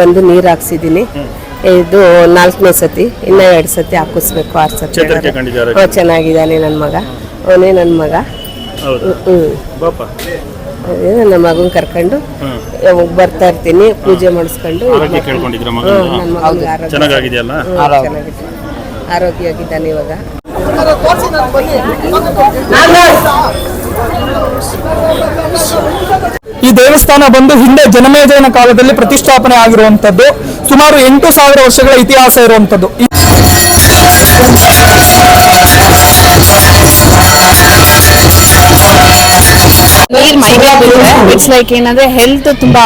ಬಂದು ನೀರು ಹಾಕ್ಸಿದೀನಿ. ಇದು ನಾಲ್ಕನೇ ಸತಿ ಇನ್ನ ಎರಡು ಸತಿ ಹಾಕಿಸ್ಬೇಕು ಆರು ಸತಿ. ಚೇತರಿಕೆ ಕಂಡಿದ್ದಾರೆ. ಹ್ಞೂ, ಚೆನ್ನಾಗಿದ್ದಾನೆ ನನ್ನ ಮಗ. ಅವನೇ ನನ್ನ ಮಗ. ಹೌದು? ಹ್ಞೂ ಬಾಪ. ಅದೇ ನನ್ನ ಮಗನ್ ಕರ್ಕೊಂಡು. ಯಾವಾಗ ಬರ್ತಾ ಇರ್ತೀನಿ ಪೂಜೆ ಮಾಡಿಸ್ಕೊಂಡು ಆರೋಗ್ಯ ಕೇಳ್ಕೊಂಡಿದ್ರ ನನ್ನ ಆರೋಗ್ಯ. ಚೆನ್ನಾಗಿದೆ. ಆರೋಗ್ಯವಾಗಿದ್ದಾನೆ ಇವಾಗ. ಈ ದೇವಸ್ಥಾನ ಬಂದು ಹಿಂದೆ ಜನಮೇಜಯನ ಕಾಲದಲ್ಲಿ ಪ್ರತಿಷ್ಠಾಪನೆ ಆಗಿರುವಂತದ್ದು ಸುಮಾರು ಎಂಟು ಸಾವಿರ ವರ್ಷಗಳ ಇತಿಹಾಸ ಇರುವಂತದ್ದು ನೀರ್ ಮೈಗೆ ಬಿದ್ರೆ ಇಟ್ಸ್ ಲೈಕ್ ಏನಂದ್ರೆ ಹೆಲ್ತ್ ತುಂಬಾ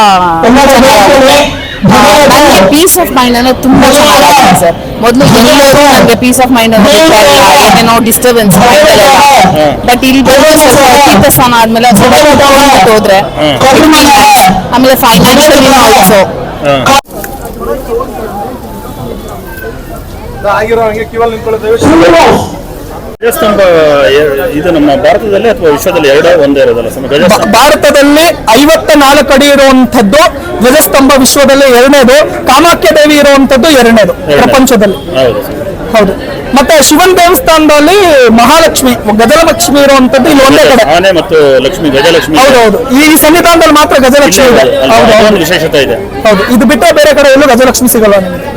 ಪೀಸ್ ಆಫ್ ಮೈಂಡ್ ಅಂದ್ರೆ ತುಂಬಾ ಚೆನ್ನಾಗಿದೆ ಸರ್ ಮೊದಲು ಎಲ್ಲರೂ ನನಗೆ ಪೀಸ್ ಆಫ್ ಮೈಂಡ್ ಅನ್ನೋದು ಇರ್ತಾ ಡಿಸ್ಟರ್ಬೆನ್ಸ್ ಬಟ್ ಇಲ್ಲಿ ಸ್ವಲ್ಪ ಸ್ನಾನ ಆದ್ಮೇಲೆ ಹೋದ್ರೆ ಆಮೇಲೆ ಕುತ್ಕೊಂಡ್ಬಿಟ್ಟು ಹೋದ್ರೆ ಆಮೇಲೆ ಹಂಗೆ ಕಿವಲ್ ಗಜಸ್ತಂಭ ಎ- ಇದು ನಮ್ಮ ಭಾರತದಲ್ಲಿ ಅಥವಾ ವಿಶ್ವದಲ್ಲಿ ಎರಡೇ ಒಂದೇ ಇರೋದಲ್ಲ ಗಜಸ್ತಂಭ. ಭಾರತದಲ್ಲಿ ಐವತ್ತ ನಾಲ್ಕು ಅಡಿ ಇರುವಂತದ್ದು ಧ್ವಜಸ್ತಂಭ ವಿಶ್ವದಲ್ಲಿ ಎರಡನೇದು. ಕಾಮಾಖ್ಯ ದೇವಿ ಇರುವಂತದ್ದು ಎರಡನೇದು. ಪ್ರಪಂಚದಲ್ಲಿ. ಹೌದು ಹೌದು. ಮತ್ತೆ ಶಿವನ್ ದೇವಸ್ಥಾನದಲ್ಲಿ ಮಹಾಲಕ್ಷ್ಮಿ ಗಜಲಕ್ಷ್ಮಿ ಇರುವಂತದ್ದು ಇಲ್ಲಿ ಒಂದೇ ಕಡೆ. ಆನೆ ಮತ್ತು ಲಕ್ಷ್ಮಿ ಗಜಲಕ್ಷ್ಮಿ ಹೌದು ಹೌದು ಈ ಸನ್ನಿಧಾನದಲ್ಲಿ ಮಾತ್ರ ಗಜಲಕ್ಷ್ಮಿ ಇದೆ. ವಿಶೇಷತೆ ಇದೆ. ಹೌದು. ಇದು ಬಿಟ್ಟರೆ ಬೇರೆ ಕಡೆ ಎಲ್ಲೂ ಗಜಲಕ್ಷ್ಮಿ ಸಿಗಲ್ಲ ನಿಮಗೆ.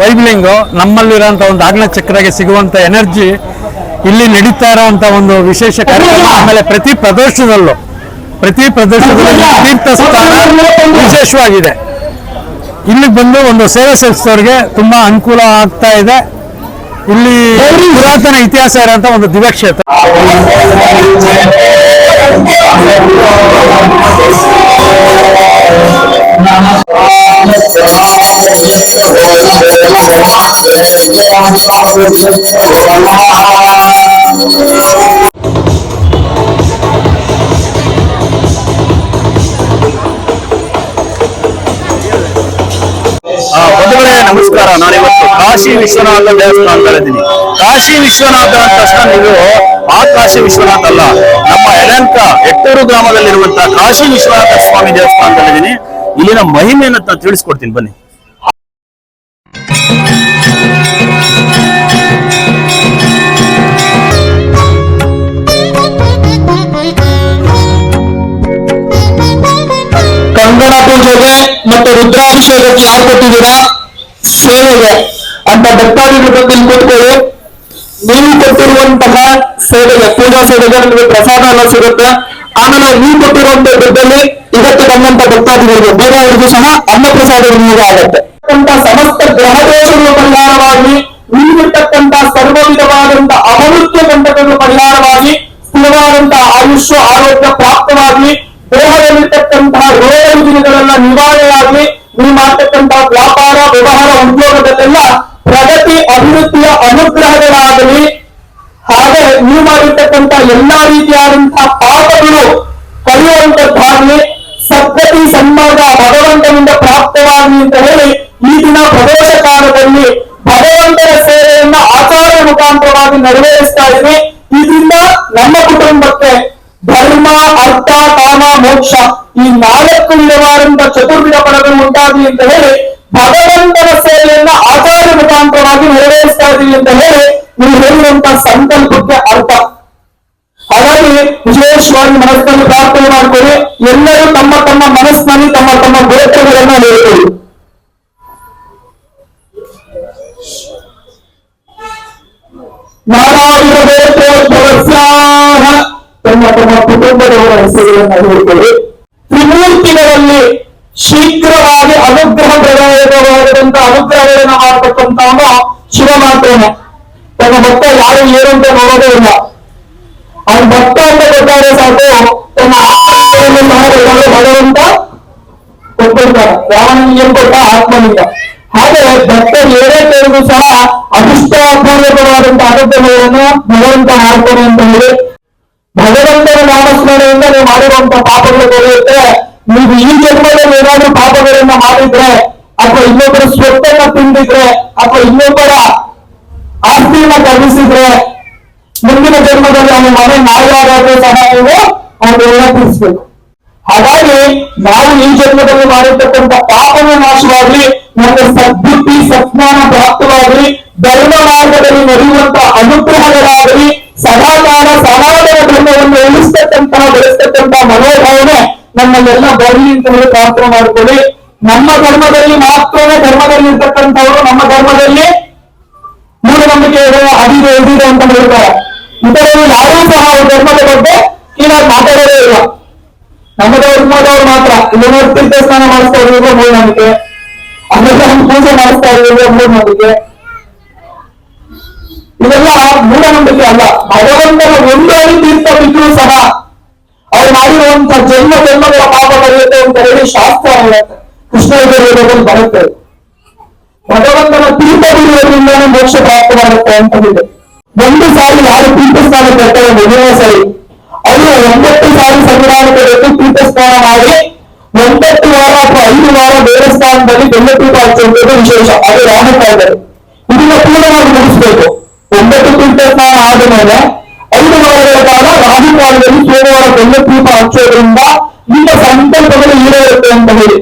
ವೈಬ್ಲಿಂಗು ನಮ್ಮಲ್ಲಿರುವಂತ ಒಂದು ಆಗ್ನ ಚಕ್ರಗೆ ಸಿಗುವಂತ ಎನರ್ಜಿ ಇಲ್ಲಿ ನಡೀತಾ ಇರುವಂತ ಒಂದು ವಿಶೇಷ ಕಾರ್ಯಕ್ರಮ ಆಮೇಲೆ ಪ್ರತಿ ಪ್ರದೇಶದಲ್ಲೂ ಪ್ರತಿ ಪ್ರದೇಶದಲ್ಲಿ ತೀರ್ಥಸ್ಥಾನ ತೀರ್ಥ ಸ್ಥಾನ ವಿಶೇಷವಾಗಿದೆ. ಇಲ್ಲಿ ಬಂದು ಒಂದು ಸೇವೆ ಸಲ್ಲಿಸಿದವ್ರಿಗೆ ತುಂಬಾ ಅನುಕೂಲ ಆಗ್ತಾ ಇದೆ. ಇಲ್ಲಿ ಪುರಾತನ ಇತಿಹಾಸ ಇರುವಂತ ಒಂದು ದಿವ್ಯಕ್ಷೇತ್ರ. ನಮಸ್ಕಾರ. ನಾನಿವತ್ತು ಕಾಶಿ ವಿಶ್ವನಾಥ ದೇವಸ್ಥಾನದಲ್ಲಿದ್ದೀನಿ. ಕಾಶಿ ವಿಶ್ವನಾಥ ಅಂತ ತಕ್ಷಣ ನೀವು ಕಾಶಿ ವಿಶ್ವನಾಥ ಅಲ್ಲ. ನಮ್ಮ ಯಲಂಕ ಎಟ್ಟೂರು ಗ್ರಾಮದಲ್ಲಿರುವಂತಹ ಕಾಶಿ ವಿಶ್ವನಾಥ ಸ್ವಾಮಿ ದೇವಸ್ಥಾನದಲ್ಲಿದ್ದೀನಿ. ಇಲ್ಲಿನ ಮಹಿಮೆಯನ್ನು ತಿಳಿಸ್ಕೊಡ್ತೀನಿ, ಬನ್ನಿ. ಕಂಗಣ ಪೂಜೆಗೆ ಮತ್ತು ರುದ್ರಾಭಿಷೇಕಕ್ಕೆ ಯಾರು ಕೊಟ್ಟಿದ್ದೀರಾ? ಸೇವೆಗೆ. ಅಂತ ಭಕ್ತಾದಿಗಳು ಬಂದು ಕೂತ್ಕೊಳ್ಳಿ. ನೀವು ಕೊಟ್ಟಿರುವಂತಹ ಸೇವೆಗೆ, ಪೂಜಾ ಸೇವೆಗೆ ನಿಮಗೆ ಪ್ರಸಾದ ಎಲ್ಲ ಸಿಗುತ್ತೆ. ಆಮೇಲೆ ನೀವು ಕೊಟ್ಟಿರುವಂತ ದುಡ್ಡಲ್ಲಿ ಇದಕ್ಕೆ ಬಂದಂತ ಭಕ್ತಾದಿಗಳಿಗೆ ಬೇರೆಯವರಿಗೂ ಸಹ ಅನ್ನ ಪ್ರಸಾದ ನಿಮಗೆ ಆಗುತ್ತೆ. ಸಮಸ್ತ ಗ್ರಹ ದೋಷಗಳು ಪರಿಹಾರವಾಗಿ, ನೀಡಿರ್ತಕ್ಕಂಥ ಸರ್ವ ವಿಧವಾದಂತ ಅಮೃತ್ಯ ಪರಿಹಾರವಾಗಿ ಸ್ಥಿರವಾದಂತಹ ಆಯುಷ್ಯ, ಆರೋಗ್ಯ ಪ್ರಾಪ್ತವಾಗಿ ದೇಹದಲ್ಲಿರ್ತಕ್ಕಂತಹ ರೋಗ ರುಜಿನಗಳೆಲ್ಲ ನಿವಾರಣೆಯಾಗಿ, ನೀವು ಮಾಡ್ತಕ್ಕಂತಹ ವ್ಯಾಪಾರ, ವ್ಯವಹಾರ, ಉದ್ಯೋಗದಲ್ಲೆಲ್ಲ ಪ್ರಗತಿ, ಅಭಿವೃದ್ಧಿಯ ಅನುಗ್ರಹಗಳಾಗಲಿ ಹಾಗೆ ನೀವು ಮಾಡಿರ್ತಕ್ಕಂಥ ಎಲ್ಲಾ ರೀತಿಯಾದಂತಹ ಪಾಪಗಳು ಕಲಿಯುವಂತದ್ದಾಗಲಿ ಸದ್ಗತಿ ಸನ್ಮಾರ್ಗ ಭಗವಂತನಿಂದ ಪ್ರಾಪ್ತವಾಗಲಿ ಅಂತ ಹೇಳಿ ಈ ದಿನ ಪ್ರವೇಶ ಕಾಲದಲ್ಲಿ ಭಗವಂತನ ಸೇವೆಯನ್ನ ಆಚಾರ ಮುಖಾಂತರವಾಗಿ ನೆರವೇರಿಸ್ತಾ ಇದ್ವಿ. ಇದರಿಂದ ನಮ್ಮ ಕುಟುಂಬಕ್ಕೆ ಧರ್ಮ, ಅರ್ಥ, ಕಾಮ, ಮೋಕ್ಷ ಈ ನಾಲ್ಕು ವಿಧವಾದಂತಹ ಚತುರ್ವಿಧ ಪದಗಳು ಉಂಟಾಗಿ ಅಂತ ಹೇಳಿ ನೀವು ಹೇಳುವಂತ ಸಂಕಲ್ಪಕ್ಕೆ ಅರ್ಥ ಹಾಗಾಗಿ ವಿಶೇಷವಾಗಿ ಮನಸ್ಸಿನಲ್ಲಿ ಪ್ರಾರ್ಥನೆ ಮಾಡ್ಕೊಳ್ಳಿ ಎಲ್ಲರೂ ತಮ್ಮ ತಮ್ಮ ಮನಸ್ಸಿನಲ್ಲಿ ತಮ್ಮ ತಮ್ಮ ಗೋಚರಗಳನ್ನ ಹೇಳ್ಕೊಳ್ಳಿ. ನಾರಾಯಣ ಗೋತ್ರೋದ್ಭವಸ್ಯಾಹ ತಮ್ಮ ತಮ್ಮ ಕುಟುಂಬದವರ ಹೆಸರುಗಳನ್ನು ಹೇಳ್ಕೊಳ್ಳಿ. ತ್ರಿಮೂರ್ತಿಗಳಲ್ಲಿ ಶೀಘ್ರವಾಗಿ ಅನುಗ್ರಹ ಪ್ರದಾಯಕವಾದಂತ ಅನುಗ್ರಹಗಳನ್ನು ಮಾಡತಕ್ಕಂತಹ ಶಿವ ಮಾತ್ರನೇ ಭಕ್ತ ಯಾರು ಏನು ಅಂತ ನೋಡೋದೇ ಇಲ್ಲ. ಅವ್ನ ಭಕ್ತ ಅಂತ ಗೊತ್ತಾದ್ರೆ ಸಾಕು. ತನ್ನ ಆತ್ಮವನ್ನು ಭಗವಂತ ಕೊಟ್ಟಿರ್ತಾರೆ ರಾವಣನಿಗೆ ಕೊಟ್ಟ ಆತ್ಮನಿಂದ. ಹಾಗೆ ಭಕ್ತರು ಏನೇ ಕೇಳಿದ್ರು ಸಹ ಅಭಿಷ್ಟಪೂರ್ವಕವಾದಂತಹ ಅನುಗ್ರಹವನ್ನು ಭಗವಂತ ಮಾಡ್ತಾನೆ ಅಂತ ಹೇಳಿ, ಭಗವಂತನ ನಾಮಸ್ಮರಣೆಯಿಂದ ನೀವು ಮಾಡಿರುವಂತಹ ಪಾಪಗಳು ದೊರೆಯುತ್ತೆ ನೀವು ಈ ಜನ್ಮದಲ್ಲಿ ಏನಾದ್ರೂ ಪಾಪಗಳನ್ನ ಮಾಡಿದ್ರೆ, ಅಥವಾ ಇನ್ನೊಬ್ಬರ ಸ್ವತ್ತನ್ನ ತಿಂದಿದ್ರೆ ಅಥವಾ ಇನ್ನೊಬ್ಬರ ಆಸ್ತಿಯನ್ನ ಕರ್ಮಿಸಿದ್ರೆ ಮುಂದಿನ ಜನ್ಮದಲ್ಲಿ ಅವನ ಮನೆ ನಾಯಿಯಾಗಾದ್ರೂ ಸಹ ನೀವು ಅವನ್ನೆಲ್ಲ ತಿಳಿಸ್ಬೇಕು. ಹಾಗಾಗಿ ನಾವು ಈ ಜನ್ಮದಲ್ಲಿ ಮಾಡಿರ್ತಕ್ಕಂಥ ಪಾಪನ ನಾಶವಾಗ್ಲಿ ನನ್ನ ಸದ್ಬುದ್ಧಿ ಸತ್ಮಾನ ಪ್ರಾಪ್ತವಾಗಲಿ, ಧರ್ಮ ಮಾರ್ಗದಲ್ಲಿ ನಡೆಯುವಂತ ಅನುಗ್ರಹಗಳಾಗಲಿ, ಸದಾಕಾಲ ಸನಾತನ ಧರ್ಮವನ್ನು ಉಳಿಸ್ತಕ್ಕಂತಹ ಬೆಳೆಸ್ತಕ್ಕಂತಹ ಮನೋಭಾವನೆ ನಮ್ಮಲ್ಲೆಲ್ಲ ಬರಲಿ ಅಂತ ಹೇಳಿ ಪ್ರಾರ್ಥನೆ ಮಾಡ್ಕೊಳ್ಳಿ. ನಮ್ಮ ಧರ್ಮದಲ್ಲಿ ಮಾತ್ರವೇ ಧರ್ಮದಲ್ಲಿ ಇರ್ತಕ್ಕಂಥವರು ನಮ್ಮ ಧರ್ಮದಲ್ಲಿ ಇದೆ ಅದಿದೆ ಇದಿದೆ ಅಂತ ಹೇಳ್ತಾರೆ ಇದರಲ್ಲಿ ಯಾರೂ ಸಹ ಅವ್ರ ಧರ್ಮದ ಬಗ್ಗೆ ಕೀಳಾಗಿ ಮಾತಾಡೋದೇ ಇಲ್ಲ. ನಮ್ಮ ಧರ್ಮದವ್ರು ಮಾತ್ರ. ನೋಡಿ ತೀರ್ಥ ಸ್ನಾನ ಮಾಡಿಸ್ತಾ ಇರೋದು ಅಂದ್ರೆ ಒಂದು ಪೂಜೆ ಮಾಡಿಸ್ತಾ ಇರೋದು ಮೂಢನಂಬಿಕೆ ಇದೆಲ್ಲ ಮೂಢನಂಬಿಕೆ ಅಲ್ಲ. ಭಗವಂತನ ಒಂದೇ ತೀರ್ಥ ಬಿಟ್ಟರೂ ಸಹ ಅವ್ರು ಮಾಡಿರುವಂತ ಜನ್ಮ ಜನ್ಮಗಳ ಪಾಪ ಬರೆಯುತ್ತೆ ಅಂತ ಹೇಳಿ ಶಾಸ್ತ್ರ ಕೃಷ್ಣ ಬರುತ್ತೆ ಭಗವಂತನ ತೀರ್ಥ ಬಿಡುವುದರಿಂದಾನೇ ಮೋಕ್ಷ ಪ್ರಾಪ್ತವಾಗುತ್ತೆ ಅಂತ ಇದೆ ಒಂದು ಸಾರಿ ಯಾರು ತೀರ್ಥ ಸ್ನಾನ ಬರ್ತಾರೆ ಮೊದಲನೇ ಸಾರಿ ಅವರು ಒಂಬತ್ತು ಸಾರಿ ಸಂಗ್ರಹಕ್ಕೆ ಬೇಕು ತೀರ್ಥ ಸ್ನಾನ ಮಾಡಿ ಒಂಬತ್ತು ವಾರ ಅಥವಾ ಐದು ವಾರ ದೇವಸ್ಥಾನದಲ್ಲಿ ಬೆಲ್ಲಪೀಠ ಹಚ್ಚುವಂಥದ್ದು ವಿಶೇಷ ಅದು ರಾಮಕಾಲದಲ್ಲಿ ಇದನ್ನ ಪೂರ್ಣವಾಗಿ ಮುಗಿಸ್ಬೇಕು ಒಂಬತ್ತು ತೀರ್ಥ ಸ್ನಾನ ಆದ ಮೇಲೆ ಐದು ವಾರಗಳ ಕಾಲ ರಾಹುಕಾಲದಲ್ಲಿ ಸೋಮವಾರ ಬೆಲ್ಲಪೀಠ ಹಚ್ಚೋದ್ರಿಂದ ನಿಮ್ಮ ಸಂಕಲ್ಪಗಳು ಈಡೇರುತ್ತೆ ಅಂತ ಹೇಳಿ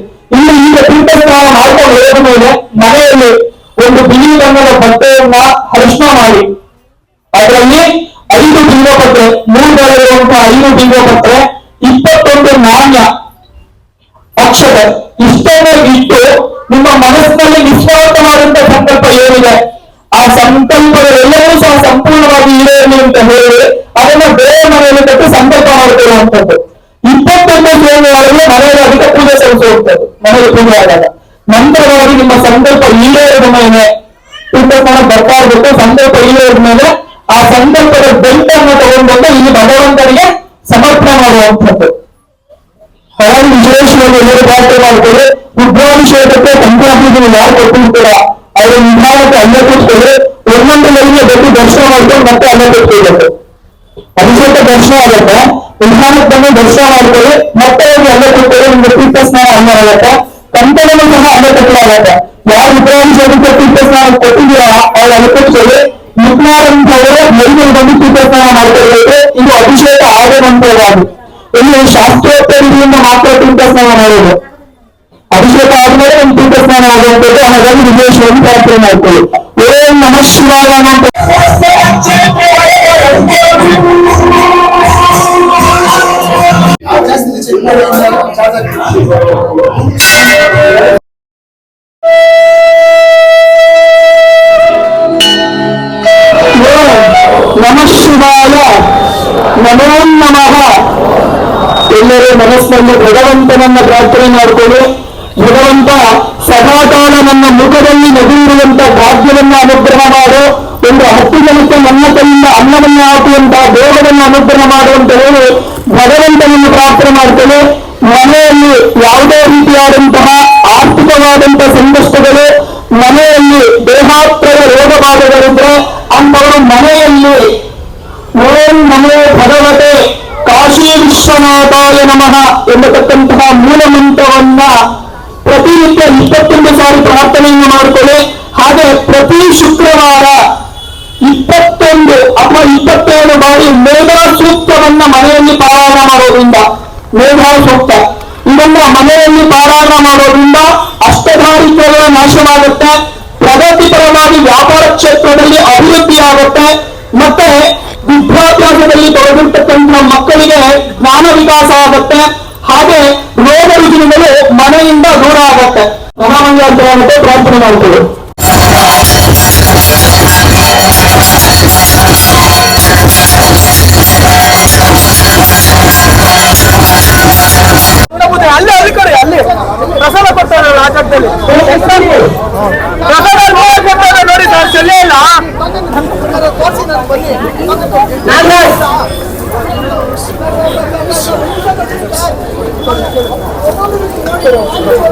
ಇಪ್ಪತ್ತೊಂದು ಪಕ್ಷದ ಇಷ್ಟನ್ನೇ ಇಟ್ಟು ನಿಮ್ಮ ಮನಸ್ಸಿನಲ್ಲಿ ನಿಸ್ವಾರ್ಥವಾದಂತ ಸಂಕಲ್ಪ ಏನಿದೆ, ಆ ಸಂಕಲ್ಪಗಳೆಲ್ಲವೂ ಸಹ ಸಂಪೂರ್ಣವಾಗಿ ಈಡೇರಲಿ ಅಂತ ಹೇಳಿ ಅದನ್ನು ಬೇರೆ ಮನೆಯಲ್ಲಿ ಕಟ್ಟು ಸಂಕಲ್ಪ ಮಾಡಿಕೊಳ್ಳುವಂಥದ್ದು ಇಪ್ಪತ್ತೊಂದು ಸೋಮವಾರವೇ ಮನೆಯಲ್ಲಿ ಅದಕ್ಕೆ ಪೂಜೆ ಸಲ್ಲಿಸುವಂಥದ್ದು ಮನೆಯಲ್ಲಿ ಪೂಜೆ ಆದಾಗ. ನಂತರವಾಗಿ ನಿಮ್ಮ ಸಂಕಲ್ಪ ಈಡೇರಿದ ಮೇಲೆ ತೀರ್ಥಸ್ಥಾನ ಬರ್ತಾ ಇರ್ಬೇಕು ಸಂಕಲ್ಪ ಈಡೇರಿದ ಮೇಲೆ ಆ ಸಂಕಲ್ಪದ ಬೆಂಟನ್ನು ತಗೊಂಡ್ಬಂದು ಇಲ್ಲಿ ಭಗವಂತನಿಗೆ ಸಮರ್ಪಣೆ ಮಾಡುವಂಥದ್ದು. ಹಾಗಾಗಿ ವಿಶೇಷವಾಗಿ ಎಲ್ಲರೂ ಪ್ರಾರ್ಥನೆ ಮಾಡ್ಕೊಳ್ಳಿ ಉದ್ರಾಭಿಷೇಕಕ್ಕೆ ಸಂಕ್ರಾಂತಿ ಯಾರು ಕೊಟ್ಟಿರ್ತೀರ? ಅವರ ನಿರ್ಮಾಣಕ್ಕೆ ಅಲ್ಲೇ ಕೂತ್ಕೊಳ್ಳಿ ಒಂದೊಂದರಲ್ಲಿ ಬಂದು ದರ್ಶನ ಮಾಡ್ಕೊಂಡು ಮತ್ತೆ ಅಲ್ಲೇ ಕೂತ್ಕೊಳ್ಬೇಕು ಅಭಿಷೇಕ ದರ್ಶನ ಆಗುತ್ತೆ. ನಿರ್ಮಾಣಕ್ಕೆ ಬಂದು ದರ್ಶನ ಮಾಡ್ಕೊಳ್ಳಿ ಮತ್ತೆ ಹೋಗಿ ಅಲ್ಲೇ ಕೂತ್ಕೊಳ್ಳಿ ನಿಮ್ಗೆ ತೀರ್ಥ ಸ್ನಾನ ಅನ್ನ ಆಗುತ್ತೆ. ಕಂಕಣನು ಸಹ ಅಲ್ಲೇ ಕಟ್ಟಲಾಗತ್ತೆ ಯಾರು ಉದ್ರಾಭಿಷೇಕಕ್ಕೆ ತೀರ್ಥ ಸ್ನಾನ ಕೊಟ್ಟಿದ್ದೀರಾ? ಅವ್ರ ಅಲ್ಲೇ ಕೂತ್ಕೊಳ್ಳಿ ಮುಖ್ಯರಂತವರು ಮೈಮೇಲೆ ಬಂದು ತೀರ್ಥ ಸ್ನಾನ ಮಾಡ್ಕೊಳ್ಬೇಕು. ಇದು ಅಭಿಷೇಕ ನಂತರವಾಗಿ ಇಲ್ಲಿ ಶಾಸ್ತ್ರೋಕ್ತ ರೀತಿಯಿಂದ ಮಾತ್ರ ತೀರ್ಥ ಸ್ನಾನ ಮಾಡೋದು ಅಭಿಷೇಕ ಆದ್ಮೇಲೆ ಒಂದು ತೀರ್ಥ ಸ್ನಾನ ಆಗುವಂಥದ್ದು ಹಾಗಾಗಿ ವಿಶೇಷವಾಗಿ ಪ್ರಾರ್ಥನೆ ಮಾಡ್ಕೊಳ್ಳಿ ಓಂ ನಮಃ ಶಿವಾಯ ಅಂತ ಎಲ್ಲರೂ ಮನಸ್ಸನ್ನು ಭಗವಂತನನ್ನ ಪ್ರಾರ್ಥನೆ ಮಾಡಿಕೊಳ್ಳಿ ಭಗವಂತ ಸದಾಕಾಲ ನನ್ನ ಮುಖದಲ್ಲಿ ನಗುವಿರುವಂತ ಭಾಗ್ಯವನ್ನು ಅನುಗ್ರಹ ಮಾಡು, ಒಂದು ಹತ್ತು ಜನಕ್ಕೆ ನನ್ನ ಕೈಯಿಂದ ಅನ್ನವನ್ನು ಹಾಕುವಂತಹ ದೇವರನ್ನು ಅನುಗ್ರಹ ಮಾಡುವಂತ ಹೇಳಿ ಭಗವಂತನನ್ನು ಪ್ರಾರ್ಥನೆ ಮಾಡ್ತೇವೆ ಮನೆಯಲ್ಲಿ ಯಾವುದೇ ರೀತಿಯಾದಂತಹ ಆರ್ಥಿಕವಾದಂತಹ ಸಂಕಷ್ಟಗಳು, ಮನೆಯಲ್ಲಿ ದೇಹಾತ್ರಯ ರೋಗ ಬಾಧೆಗಳಿದ್ರೆ ಅಂತವರು ಮನೆಯಲ್ಲಿ ಓಂ ನಮೋ ಭಗವತೆ ಕಾಶಿ ವಿಶ್ವನಾಥಾಯ ನಮಃ ಎಂಬತಕ್ಕಂತಹ ಮೂಲ ಮಂತ್ರವನ್ನ ಪ್ರತಿನಿತ್ಯ ಇಪ್ಪತ್ತೊಂದು ಸಾರಿ ಪ್ರಾರ್ಥನೆಯನ್ನು ಮಾಡಿಕೊಳ್ಳಿ ಹಾಗೆ ಪ್ರತಿ ಶುಕ್ರವಾರ ಇಪ್ಪತ್ತೊಂದು ಅಥವಾ ಇಪ್ಪತ್ತೇಳು ಬಾರಿ ಮೇಘಾ ಸೂಕ್ತವನ್ನ ಮನೆಯಲ್ಲಿ ಪಾರಾಯಣ ಮಾಡೋದ್ರಿಂದ, ಮೇಘಾ ಸೂಕ್ತ. ಇದನ್ನ ಮನೆಯಲ್ಲಿ ಪಾರಾಯಣ ಮಾಡೋದ್ರಿಂದ ಅಷ್ಟಧಾರಿತ್ವಗಳ ನಾಶವಾಗುತ್ತೆ. ಪ್ರಗತಿಪರವಾಗಿ ವ್ಯಾಪಾರ ಕ್ಷೇತ್ರದಲ್ಲಿ ಅಭಿವೃದ್ಧಿಯಾಗುತ್ತೆ. ಮತ್ತೆ ವಿದ್ಯಾಭ್ಯಾಸದಲ್ಲಿ ತೊಡಗಿರ್ತಕ್ಕಂಥ ಮಕ್ಕಳಿಗೆ ಜ್ಞಾನ ವಿಕಾಸ ಆಗುತ್ತೆ. ಹಾಗೆ ರೋಗ ರುಜಿನಗಳು ಮನೆಯಿಂದ ದೂರ ಆಗುತ್ತೆ. ಮಹಾಮಂಗಳ ಅಂತ ಪ್ರಾರ್ಥನೆ ಮಾಡ್ತೇವೆ. ಅಲ್ಲೇ ಅಲ್ಲಿ ಕಡೆ ಅಲ್ಲಿ. ಪ್ರಸಾದ ಕೊಡ್ತಾರೆ ಆ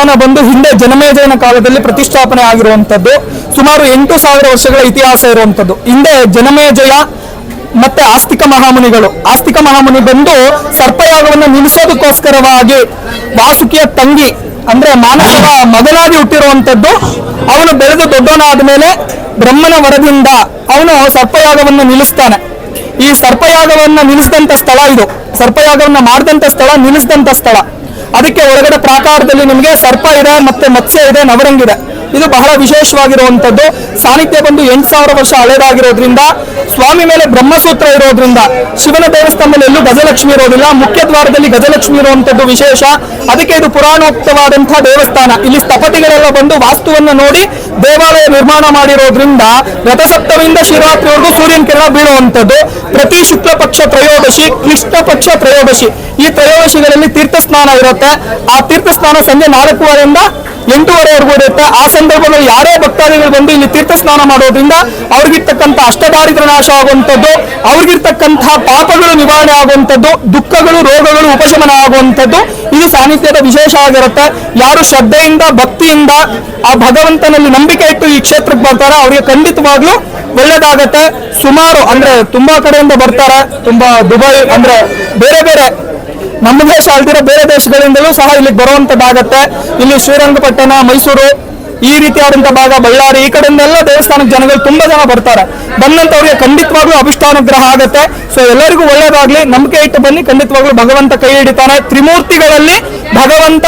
ದೇವಸ್ಥಾನ ಬಂದು ಹಿಂದೆ ಜನಮೇಜಯನ ಕಾಲದಲ್ಲಿ ಪ್ರತಿಷ್ಠಾಪನೆ ಆಗಿರುವಂತದ್ದು ಸುಮಾರು ಎಂಟು ಸಾವಿರ ವರ್ಷಗಳ ಇತಿಹಾಸ ಇರುವಂತದ್ದು ಹಿಂದೆ ಜನಮೇಜಯ ಮತ್ತೆ ಆಸ್ತಿಕ ಮಹಾಮುನಿಗಳು. ಆಸ್ತಿಕ ಮಹಾಮುನಿ ಬಂದು ಸರ್ಪಯಾಗವನ್ನು ನಿಲ್ಲಿಸೋದಕ್ಕೋಸ್ಕರವಾಗಿ ವಾಸುಕಿಯ ತಂಗಿ, ಅಂದ್ರೆ ಮಾನಸರ ಮಗನಾಗಿ ಹುಟ್ಟಿರುವಂತದ್ದು ಅವನು ಬೆಳೆದು ದೊಡ್ಡವನಾದ ಮೇಲೆ ಬ್ರಹ್ಮನ ವರದಿಂದ ಅವನು ಸರ್ಪಯಾಗವನ್ನು ನಿಲ್ಲಿಸ್ತಾನೆ. ಈ ಸರ್ಪಯಾಗವನ್ನು ನಿಲ್ಲಿಸಿದಂತ ಸ್ಥಳ ಇದು. ಸರ್ಪಯಾಗವನ್ನು ಮಾಡಿದಂತ ಸ್ಥಳ ನಿಲ್ಲಿಸಿದಂತ ಸ್ಥಳ. ಅದಕ್ಕೆ ಒಳಗಡೆ ಪ್ರಾಕಾರದಲ್ಲಿ ನಿಮಗೆ ಸರ್ಪ ಇದೆ ಮತ್ತೆ ಮತ್ಸ್ಯ ಇದೆ ನವರಂಗಿದೆ ಇದು ಬಹಳ ವಿಶೇಷವಾಗಿರುವಂತದ್ದು. ಸಾಹಿತ್ಯ ಬಂದು ಎಂಟು ಸಾವಿರ ವರ್ಷ ಹಳೆಯದಾಗಿರೋದ್ರಿಂದ ಸ್ವಾಮಿ ಮೇಲೆ ಬ್ರಹ್ಮಸೂತ್ರ ಇರೋದ್ರಿಂದ ಶಿವನ ದೇವಸ್ಥಾನದಲ್ಲಿ ಎಲ್ಲೂ ಗಜಲಕ್ಷ್ಮಿ ಇರೋದಿಲ್ಲ. ಮುಖ್ಯ ದ್ವಾರದಲ್ಲಿ ಗಜಲಕ್ಷ್ಮಿ ಇರುವಂತದ್ದು ವಿಶೇಷ. ಅದಕ್ಕೆ ಇದು ಪುರಾಣೋಕ್ತವಾದಂತಹ ದೇವಸ್ಥಾನ. ಇಲ್ಲಿ ಸ್ಥಪತಿಗಳೆಲ್ಲ ಬಂದು ವಾಸ್ತುವನ್ನು ನೋಡಿ ದೇವಾಲಯ ನಿರ್ಮಾಣ ಮಾಡಿರೋದ್ರಿಂದ ರಥಸಪ್ತಮಿಯಿಂದ ಶಿವರಾತ್ರಿವರೆಗೂ ಸೂರ್ಯನ ಕಿರಣ ಬೀಳುವಂಥದ್ದು. ಪ್ರತಿ ಶುಕ್ಲ ಪಕ್ಷ ತ್ರಯೋದಶಿ ಕೃಷ್ಣ ಪಕ್ಷ ತ್ರಯೋದಶಿ ಈ ತ್ರಯೋದಶಿಗಳಲ್ಲಿ ತೀರ್ಥ ಸ್ನಾನ ಇರುತ್ತೆ. ಆ ತೀರ್ಥ ಸ್ನಾನ ಸಂಜೆ ನಾಲ್ಕೂವರೆಯಿಂದ ಎಂಟೂವರೆವರೆಗೂ ಇರುತ್ತೆ. ಆ ಸಂದರ್ಭದಲ್ಲಿ ಯಾರೇ ಭಕ್ತಾದಿಗಳು ಬಂದು ಇಲ್ಲಿ ತೀರ್ಥ ಸ್ನಾನ ಮಾಡೋದ್ರಿಂದ ಅವ್ರಿಗಿರ್ತಕ್ಕಂಥ ಅಷ್ಟದಾರಿದ್ರ ನಾಶ ಆಗುವಂಥದ್ದು ಅವ್ರಿಗಿರ್ತಕ್ಕಂತಹ ಪಾಪಗಳು ನಿವಾರಣೆ ಆಗುವಂಥದ್ದು, ದುಃಖಗಳು, ರೋಗಗಳು ಉಪಶಮನ ಆಗುವಂಥದ್ದು ಇದು ಸಾನ್ನಿಧ್ಯದ ವಿಶೇಷ ಆಗಿರುತ್ತೆ. ಯಾರು ಶ್ರದ್ಧೆಯಿಂದ, ಭಕ್ತಿಯಿಂದ ಆ ಭಗವಂತನಲ್ಲಿ ನಂಬಿಕೆ ಇಟ್ಟು ಈ ಕ್ಷೇತ್ರಕ್ಕೆ ಬರ್ತಾರೆ ಅವರಿಗೆ ಖಂಡಿತವಾಗ್ಲೂ ಒಳ್ಳೇದಾಗತ್ತೆ ಸುಮಾರು ಅಂದ್ರೆ ತುಂಬಾ ಕಡೆಯಿಂದ ಬರ್ತಾರೆ. ತುಂಬಾ ದುಬೈ ಅಂದ್ರೆ ಬೇರೆ ಬೇರೆ ನಮ್ಮ ದೇಶ ಅಲ್ದಿರೋ ಬೇರೆ ದೇಶಗಳಿಂದಲೂ ಸಹ ಇಲ್ಲಿಗೆ ಬರುವಂತದ್ದಾಗತ್ತೆ ಇಲ್ಲಿ ಶ್ರೀರಂಗಪಟ್ಟಣ, ಮೈಸೂರು, ಈ ರೀತಿಯಾದಂತ ಭಾಗ, ಬಳ್ಳಾರಿ, ಈ ಕಡೆಯಿಂದೆಲ್ಲ ದೇವಸ್ಥಾನಕ್ಕೆ ಜನಗಳು ತುಂಬಾ ಜನ ಬರ್ತಾರೆ. ಬಂದಂತವ್ರಿಗೆ ಖಂಡಿತವಾಗ್ಲೂ ಅಭಿಷ್ಟಾನುಗ್ರಹ ಆಗುತ್ತೆ. ಸೊ ಎಲ್ಲರಿಗೂ ಒಳ್ಳೇದಾಗ್ಲಿ. ನಂಬಿಕೆ ಇಟ್ಟು ಬನ್ನಿ. ಖಂಡಿತವಾಗ್ಲೂ ಭಗವಂತ ಕೈ ಹಿಡಿತಾನೆ. ತ್ರಿಮೂರ್ತಿಗಳಲ್ಲಿ ಭಗವಂತ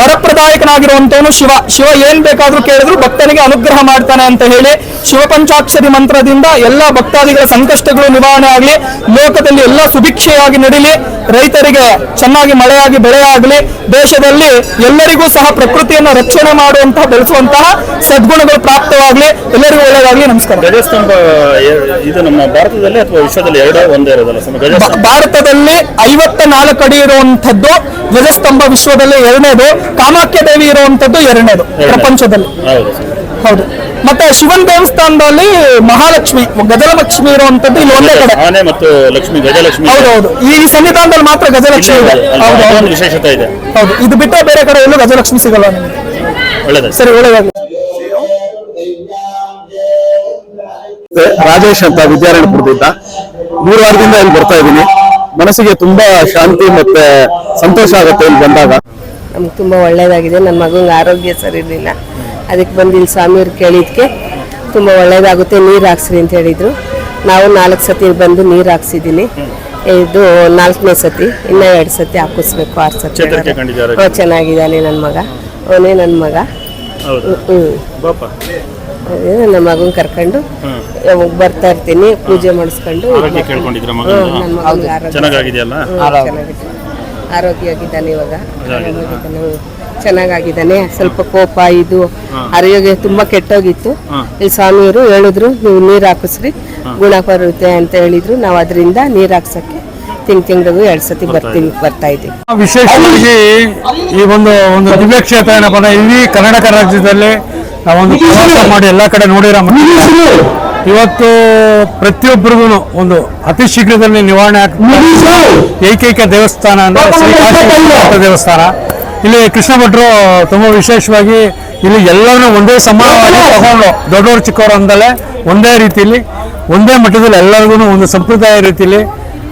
ವರಪ್ರದಾಯಕನಾಗಿರುವಂತವನು ಶಿವ. ಶಿವ ಏನ್ ಬೇಕಾದ್ರೂ ಕೇಳಿದ್ರು ಭಕ್ತನಿಗೆ ಅನುಗ್ರಹ ಮಾಡ್ತಾನೆ ಅಂತ ಹೇಳಿ ಶಿವ ಪಂಚಾಕ್ಷರಿ ಮಂತ್ರದಿಂದ ಎಲ್ಲ ಭಕ್ತಾದಿಗಳ ಸಂಕಷ್ಟಗಳು ನಿವಾರಣೆ ಆಗಲಿ ಲೋಕದಲ್ಲಿ ಎಲ್ಲ ಸುಭಿಕ್ಷೆಯಾಗಿ ನಡೀಲಿ ರೈತರಿಗೆ ಚೆನ್ನಾಗಿ ಮಳೆಯಾಗಿ ಬೆಳೆಯಾಗಲಿ ದೇಶದಲ್ಲಿ ಎಲ್ಲರಿಗೂ ಸಹ ಪ್ರಕೃತಿಯನ್ನು ರಕ್ಷಣೆ ಮಾಡುವಂತಹ ಬೆಳೆಸುವಂತಹ ಸದ್ಗುಣಗಳು ಪ್ರಾಪ್ತವಾಗಲಿ ಎಲ್ಲರಿಗೂ ಒಳ್ಳೆಯದಾಗಲಿ ನಮಸ್ಕಾರ. ಇದು ನಮ್ಮ ಭಾರತದಲ್ಲಿ ಅಥವಾ ವಿಶ್ವದಲ್ಲಿ ಎರಡೇ ಒಂದೇ ಇರೋದಲ್ಲ ಭಾರತದಲ್ಲಿ ಐವತ್ತ ನಾಲ್ಕು ಅಡಿ ಇರುವಂತದ್ದು ಧ್ವಜಸ್ತಂಭ ವಿಶ್ವದಲ್ಲಿ ಎರಡನೇದು ಕಾಮಾಖ್ಯ ದೇವಿ ಇರುವಂತದ್ದು ಎರಡನೇದು ಪ್ರಪಂಚದಲ್ಲಿ. ಹೌದು. ಮತ್ತೆ ಶಿವನ್ ದೇವಸ್ಥಾನದಲ್ಲಿ ಮಹಾಲಕ್ಷ್ಮಿ ಗಜಲಕ್ಷ್ಮಿ ಇರುವಂತದ್ದು ಇಲ್ಲಿ ಒಂದೇ ಕಡೆ. ಆನೆ ಮತ್ತು ಲಕ್ಷ್ಮಿ ಗಜಲಕ್ಷ್ಮಿ ಹೌದು ಹೌದು ಈ ಸನ್ನಿಧಾನದಲ್ಲಿ ಮಾತ್ರ ಗಜಲಕ್ಷ್ಮಿ ಇದೆ. ಹೌದು ವಿಶೇಷತೆ ಇದೆ. ಹೌದು. ಇದು ಬಿಟ್ಟರೆ ಬೇರೆ ಕಡೆ ಎಲ್ಲೂ ಗಜಲಕ್ಷ್ಮಿ ಸಿಗಲ್ಲ ನಿಮಗೆ. ಸರಿ ಒಳ್ಳೆಯದಾಗಲಿ ರಾಜೇಶ್ ಅಂತ ವಿದ್ಯಾರಣ್ಯಪುರದಿಂದ ಮೂರು ವಾರದಿಂದ ಇಲ್ಲಿ ಬರ್ತಾ ಇದ್ದೀನಿ. ಮನಸ್ಸಿಗೆ ತುಂಬಾ ಶಾಂತಿ ಮತ್ತೆ ಸಂತೋಷ ಆಗುತ್ತೆ ಇಲ್ಲಿ ಬಂದಾಗ. ನಮ್ಗೆ ತುಂಬಾ ಒಳ್ಳೇದಾಗಿದೆ. ನನ್ನ ಮಗಂಗೆ ಆರೋಗ್ಯ ಸರಿ ಇರಲಿಲ್ಲ. ಅದಕ್ಕೆ ಬಂದು ಇಲ್ಲಿ ಸ್ವಾಮಿಯವ್ರು ಕೇಳಿದ್ಕೆ ತುಂಬ ಒಳ್ಳೆಯದಾಗುತ್ತೆ ನೀರು ಹಾಕ್ಸ್ರಿ ಅಂತ ಹೇಳಿದರು. ನಾವು ನಾಲ್ಕು ಸತಿ ಬಂದು ನೀರು ಹಾಕ್ಸಿದ್ದೀನಿ ಇದು ನಾಲ್ಕನೇ ಸತಿ ಇನ್ನೂ ಎರಡು ಸತಿ ಹಾಕಿಸ್ಬೇಕು ಆರು ಸತಿ. ಹ್ಞೂ ಚೆನ್ನಾಗಿದ್ದಾನೆ ನನ್ನ ಮಗ. ಅವನೇ ನನ್ನ ಮಗ. ಹ್ಞೂ ನನ್ನ ಮಗನ ಕರ್ಕೊಂಡು ಬರ್ತಾ ಇರ್ತೀನಿ ಪೂಜೆ ಮಾಡಿಸ್ಕೊಂಡು. ಆರೋಗ್ಯವಾಗಿದ್ದಾನೆ ಇವಾಗ. ಚೆನ್ನಾಗಾಗಿದ್ದಾನೆ. ಸ್ವಲ್ಪ ಕೋಪ ಇದು ಆರೋಗ್ಯ ತುಂಬಾ ಕೆಟ್ಟೋಗಿತ್ತು. ಇಲ್ಲಿ ಸ್ವಾಮಿಯವರು ಹೇಳಿದ್ರು ನೀವು ನೀರು ಹಾಕಿಸ್ರಿ ಗುಣ ಬರುತ್ತೆ ಅಂತ ಹೇಳಿದ್ರು. ನಾವು ಅದರಿಂದ ನೀರು ಹಾಕ್ಸಕ್ಕೆ ತಿಂಗ್ ತಿಂಗಳಿಗೂ ಎರಡು ಸತಿ ಬರ್ತೀವಿ ಬರ್ತಾ ಇದ್ದೀವಿ ವಿಶೇಷವಾಗಿ ಈ ಒಂದು ಒಂದು ದಿವ್ಯ ಕ್ಷೇತ್ರ ಏನಪ್ಪ ಇಲ್ಲಿ ಇಡೀ ಕರ್ನಾಟಕ ರಾಜ್ಯದಲ್ಲಿ ನಾವೊಂದು ಪ್ರವಾಸ ಮಾಡಿ ಎಲ್ಲ ಕಡೆ ನೋಡಿರೋ ಇವತ್ತು ಪ್ರತಿಯೊಬ್ಬರಿಗೂ ಒಂದು ಅತಿ ಶೀಘ್ರದಲ್ಲಿ ನಿವಾರಣೆ ಆಗ್ತದೆ. ಏಕೈಕ ದೇವಸ್ಥಾನ ಅಂದ್ರೆ ಶ್ರೀ ಕಾಶಿ ದೇವಸ್ಥಾನ. ಇಲ್ಲಿ ಕೃಷ್ಣ ಭಟ್ರು ತುಂಬಾ ವಿಶೇಷವಾಗಿ ಇಲ್ಲಿ ಎಲ್ಲರನ್ನೂ ಒಂದೇ ಸಮಾನವಾಗಿ ತಗೊಂಡು ದೊಡ್ಡವರು ಚಿಕ್ಕವರು ಅಂದಲೇ ಒಂದೇ ರೀತಿಯಲ್ಲಿ ಒಂದೇ ಮಟ್ಟದಲ್ಲಿ ಎಲ್ಲರಿಗೂ ಒಂದು ಸಂಪ್ರದಾಯ ರೀತಿಯಲ್ಲಿ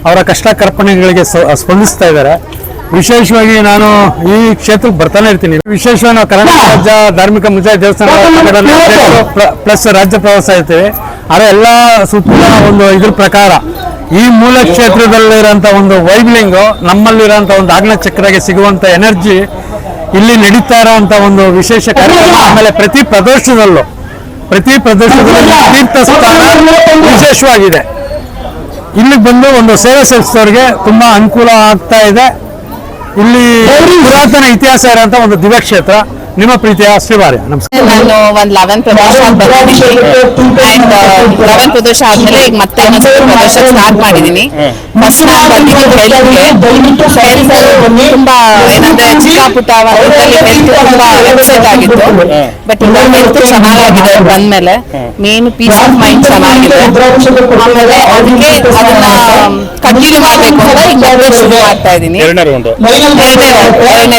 ಅವರ ಕಷ್ಟ ಕರ್ಪಣೆಗಳಿಗೆ ಸ್ಪಂದಿಸ್ತಾ ಇದ್ದಾರೆ. ವಿಶೇಷವಾಗಿ ನಾನು ಈ ಕ್ಷೇತ್ರಕ್ಕೆ ಬರ್ತಾನೆ ಇರ್ತೀನಿ. ವಿಶೇಷವಾಗಿ ನಾವು ಕರ್ನಾಟಕ ರಾಜ್ಯ ಧಾರ್ಮಿಕ ಮುಜಾಯಿ ದೇವಸ್ಥಾನ ಪ್ಲಸ್ ರಾಜ್ಯ ಪ್ರವಾಸ ಇರ್ತೀವಿ ಆದರೆ ಎಲ್ಲ ಸುತ್ತ ಒಂದು ಇದ್ರ ಪ್ರಕಾರ ಈ ಮೂಲ ಕ್ಷೇತ್ರದಲ್ಲಿರೋಂಥ ಒಂದು ವೈಬ್ಲಿಂಗು ನಮ್ಮಲ್ಲಿರೋಂಥ ಒಂದು ಆಗ್ನ ಚಕ್ರಗೆ ಸಿಗುವಂಥ ಎನರ್ಜಿ ಇಲ್ಲಿ ನಡೀತಾ ಇರೋಂಥ ಒಂದು ವಿಶೇಷ ಕಾರ್ಯಕ್ರಮ ಆಮೇಲೆ ಪ್ರತಿ ಪ್ರದೇಶದಲ್ಲೂ ಪ್ರತಿ ಪ್ರದೇಶದಲ್ಲಿ ತೀರ್ಥಸ್ಥಾನ ವಿಶೇಷವಾಗಿದೆ. ಇಲ್ಲಿಗೆ ಬಂದು ಒಂದು ಸೇವೆ ಸಲ್ಲಿಸಿದವರಿಗೆ ತುಂಬಾ ಅನುಕೂಲ ಆಗ್ತಾ ಇದೆ. ಇಲ್ಲಿ ಪುರಾತನ ಇತಿಹಾಸ ಇರೋಂಥ ಒಂದು ದಿವ್ಯ ಕ್ಷೇತ್ರ ನಿಮ್ಮ ಪ್ರೀತಿಯ ಶ್ರೀವಾರ್ಯ ನಮಸ್ಕಾರ. ನಾನು ಒಂದ್ ಲೆವೆನ್ ಪ್ರದರ್ಶ ಬಂದಿದ್ದೀನಿ ಅಂಡ್ ಲೆವೆನ್ ಪ್ರದರ್ಶ ಆದ್ಮೇಲೆ ಈಗ ಮತ್ತೆ ಇನ್ನೊಂದು ಪ್ರದರ್ಶ ಸ್ಟಾರ್ಟ್ ಮಾಡಿದೀನಿ ಫಸ್ಟ್ ನಾನು ಬಂದಿದ್ದು ಹೆಲ್ತ್ಗೆ ಹೆಲ್ತ್ ತುಂಬಾ ಏನಂದ್ರೆ ಚಿಕ್ಕ ಪುಟ್ಟ ಹೆಲ್ತ್ ತುಂಬಾ ವೆಬ್ಸೈಟ್ ಆಗಿತ್ತು. ಬಟ್ ಈಗ ಹೆಲ್ತ್ ಚೆನ್ನಾಗಿದೆ. ಬಂದ್ಮೇಲೆ ಮೇನ್ ಪೀಸ್ ಆಫ್ ಮೈಂಡ್ ಚೆನ್ನಾಗಿದೆ. ಆಮೇಲೆ ಅದಕ್ಕೆ ಅದನ್ನ ಕಂಟಿನ್ಯೂ ಮಾಡ್ಬೇಕು. ಅಂತ ಈಗ ಶುರು ಮಾಡ್ತಾ ಇದೀನಿ ಎರಡನೇ ರೌಂಡ್ ಎರಡನೇ round, ಎರಡನೇ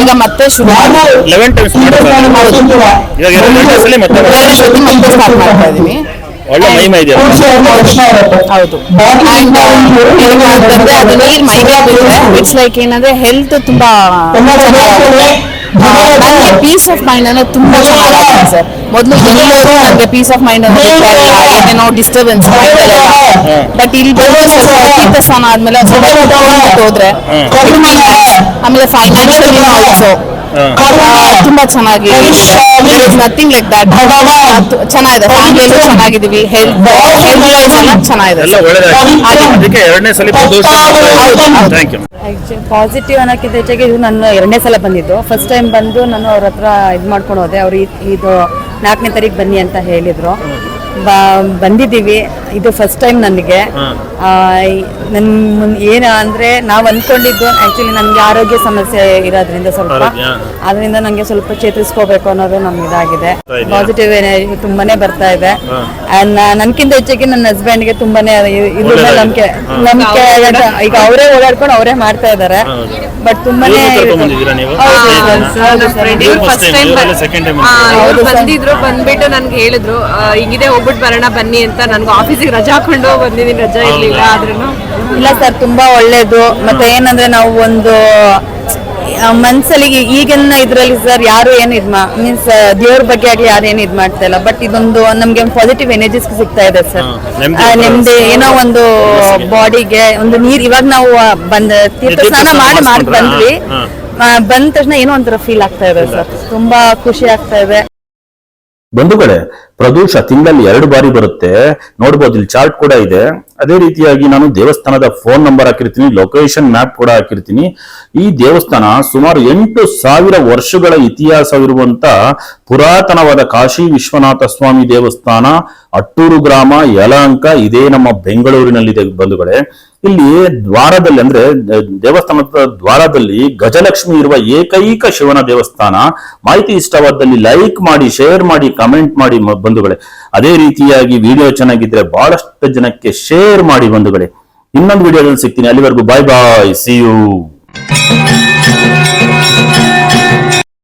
ಈಗ ಮತ್ತೆ ಶುರು ಮಾಡ್ತಾ ಲೆವೆನ್ ಟೈಮ್ಸ್ ಇವಾಗ ಎರಡು ಡೇಸಲ್ಲಿ ಮತ್ತೆ ಮತ್ತೆ ಸ್ಟಾರ್ಟ್ ಮಾಡ್ತಾ ಇದೀನಿ ಒಳ್ಳೆ ಮಹಿಮೆ ಇದೆ ಹೌದು. ಅಂಡ್ ಏನಂತಂದ್ರೆ ಅದು ನೀರ್ ಮೈಗೆ ಇಟ್ಸ್ ಲೈಕ್ ಏನಂದ್ರೆ ಹೆಲ್ತ್ ತುಂಬಾ ಚೆನ್ನಾಗಿದೆ. ನನಗೆ ಪೀಸ್ ಆಫ್ ಮೈಂಡ್ ಅಂದ್ರೆ ತುಂಬಾ ಚೆನ್ನಾಗಿ ಸರ್. ಮೊದಲು ನನಗೆ ಪೀಸ್ ಆಫ್ ಮೈಂಡ್ ಅಂದ್ರೆ ಏನೇನೋ ಡಿಸ್ಟರ್ಬೆನ್ಸ್ ಬಟ್ ಇಲ್ಲಿ ತೀರ್ಥ ಆದ್ಮೇಲೆ ಹೋದ್ರೆ ಆಮೇಲೆ ಫೈನಾನ್ಷಿಯಲಿ ಆಲ್ಸೋ ತುಂಬಾ ಚೆನ್ನಾಗಿ ನಥಿಂಗ್ ಲೈಕ್ ದಟ್ ಚೆನ್ನಾಗಿದೆ. ಫ್ಯಾಮಿಲಿಯಲ್ಲೂ ಚೆನ್ನಾಗಿದೀವಿ ಹೆಲ್ತ್ ಹೆಲ್ತ್ ಚೆನ್ನಾಗಿದೆ ಅದಕ್ಕೆ ಎರಡನೇ ಸಲ ಪಾಸಿಟಿವ್ ಅನ್ನೋಕ್ಕಿಂತ ಹೆಚ್ಚಾಗಿ ಇದು ನಾನು ಎರಡನೇ ಸಲ ಬಂದಿದ್ದು. ಫಸ್ಟ್ ಟೈಮ್ ಬಂದು ನಾನು ಅವ್ರ ಹತ್ರ ಇದು ಮಾಡ್ಕೊಂಡು ಹೋದೆ. ಅವ್ರು ಇದು ನಾಲ್ಕನೇ ತಾರೀಕು ಬನ್ನಿ ಅಂತ ಹೇಳಿದ್ರು. ಬ ಬಂದಿದ್ದೀವಿ. ಇದು ಫಸ್ಟ್ ಟೈಮ್ ನನಗೆ. ನನ್ನ ಏನು ಅಂದ್ರೆ ನಾವು ಅಂದ್ಕೊಂಡಿದ್ದು ಆ್ಯಕ್ಚುಲಿ ನನಗೆ ಆರೋಗ್ಯ ಸಮಸ್ಯೆ ಇರೋದ್ರಿಂದ ಸ್ವಲ್ಪ. ಅದರಿಂದ ನನಗೆ ಸ್ವಲ್ಪ ಚೇತರಿಸ್ಕೋಬೇಕು ಅನ್ನೋದು ನಮ್ ಇದಾಗಿದೆ. ಪಾಸಿಟಿವ್ ಎನರ್ಜಿ ತುಂಬಾನೇ ಬರ್ತಾ ಇದೆ. ನನ್ಕಿಂತ ಹೆಚ್ಚಾಗಿ ನನ್ನ ಹಸ್ಬೆಂಡ್ಗೆ ತುಂಬಾನೇ ಇದ್ರ ಮೇಲೆ ನಂಬಿಕೆ. ನಂಬಿಕೆ ಈಗ ಅವರೇ ಓಡಾಡ್ಕೊಂಡು ಅವರೇ ಮಾಡ್ತಾ ಇದ್ದಾರೆ ಬಟ್ ತುಂಬಾನೇ. ಬಂದಿದ್ರು ಬಂದ್ಬಿಟ್ಟು ನನ್ಗೆ ಹೇಳಿದ್ರು ಹಿಂಗಿದೆ ಹೋಗ್ಬಿಟ್ಟು ಬರೋಣ ಬನ್ನಿ ಅಂತ. ನನ್ಗೆ ಆಫೀಸಿಗೆ ರಜಾ ಹಾಕೊಂಡು ಬಂದಿದ್ದೀನಿ ರಜಾ ಇರ್ಲಿಲ್ಲ ಆದ್ರೂ ಇಲ್ಲ ಸರ್ ತುಂಬಾ ಒಳ್ಳೇದು. ಮತ್ತೆ ಏನಂದ್ರೆ ನಾವು ಒಂದು ಮನ್ಸಲ್ಲಿ ಈಗಿನ ಇದ್ರಲ್ಲಿ ಸರ್ ಯಾರು ಏನು ಇದ್ ಮೀನ್ಸ್ ದೇವ್ರ ಬಗ್ಗೆ ಆಗ್ಲಿ ಯಾರು ಏನು ಇದ್ ಮಾಡ್ತಾ ಇಲ್ಲ. ಬಟ್ ಇದೊಂದು ನಮ್ಗೆ ಪಾಸಿಟಿವ್ ಎನರ್ಜಿಸ್ ಸಿಗ್ತಾ ಇದೆ ಸರ್. ನಿಮ್ದು ಏನೋ ಒಂದು ಬಾಡಿಗೆ ಒಂದು ನೀರ್ ಇವಾಗ ನಾವು ಬಂದ ತೀರ್ಥ ಸ್ನಾನ ಮಾಡಿ ಮಾಡಿ ಬಂದ್ವಿ. ಬಂದ ತಕ್ಷಣ ಏನೋ ಒಂಥರ ಫೀಲ್ ಆಗ್ತಾ ಇದೆ ಸರ್. ತುಂಬಾ ಖುಷಿ ಆಗ್ತಾ ಇದೆ. ಬಂಧುಗಳೇ, ಪ್ರದೋಷ ತಿಂಗಳಲ್ಲಿ ಎರಡು ಬಾರಿ ಬರುತ್ತೆ. ನೋಡ್ಬೋದು, ಇಲ್ಲಿ ಚಾರ್ಟ್ ಕೂಡ ಇದೆ. ಅದೇ ರೀತಿಯಾಗಿ ನಾನು ದೇವಸ್ಥಾನದ ಫೋನ್ ನಂಬರ್ ಹಾಕಿರ್ತೀನಿ, ಲೊಕೇಶನ್ ಮ್ಯಾಪ್ ಕೂಡ ಹಾಕಿರ್ತೀನಿ. ಈ ದೇವಸ್ಥಾನ ಸುಮಾರು ಎಂಟು ಸಾವಿರ ವರ್ಷಗಳ ಇತಿಹಾಸವಿರುವಂತ ಪುರಾತನವಾದ ಕಾಶಿ ವಿಶ್ವನಾಥ ಸ್ವಾಮಿ ದೇವಸ್ಥಾನ, ಅಟ್ಟೂರು ಗ್ರಾಮ, ಯಲಹಂಕ, ಇದೇ ನಮ್ಮ ಬೆಂಗಳೂರಿನಲ್ಲಿದೆ ಬಂಧುಗಳೇ. ಇಲ್ಲಿ ದ್ವಾರದಲ್ಲಿ ಅಂದ್ರೆ ದೇವಸ್ಥಾನದ ದ್ವಾರದಲ್ಲಿ ಗಜಲಕ್ಷ್ಮಿ ಇರುವ ಏಕೈಕ ಶಿವನ ದೇವಸ್ಥಾನ. ಮಾಹಿತಿ ಇಷ್ಟವಾದಲ್ಲಿ ಲೈಕ್ ಮಾಡಿ, ಶೇರ್ ಮಾಡಿ, ಕಮೆಂಟ್ ಮಾಡಿ ಬಂಧುಗಳೇ. ಅದೇ ರೀತಿಯಾಗಿ ವಿಡಿಯೋ ಚೆನ್ನಾಗಿದ್ರೆ ಬಹಳಷ್ಟು ಜನಕ್ಕೆ ಶೇರ್ ಮಾಡಿ ಬಂಧುಗಳೇ. ಇನ್ನೊಂದು ವಿಡಿಯೋದಲ್ಲಿ ಸಿಗ್ತೀನಿ. ಅಲ್ಲಿವರೆಗೂ ಬಾಯ್ ಬಾಯ್ ಸಿ ಯು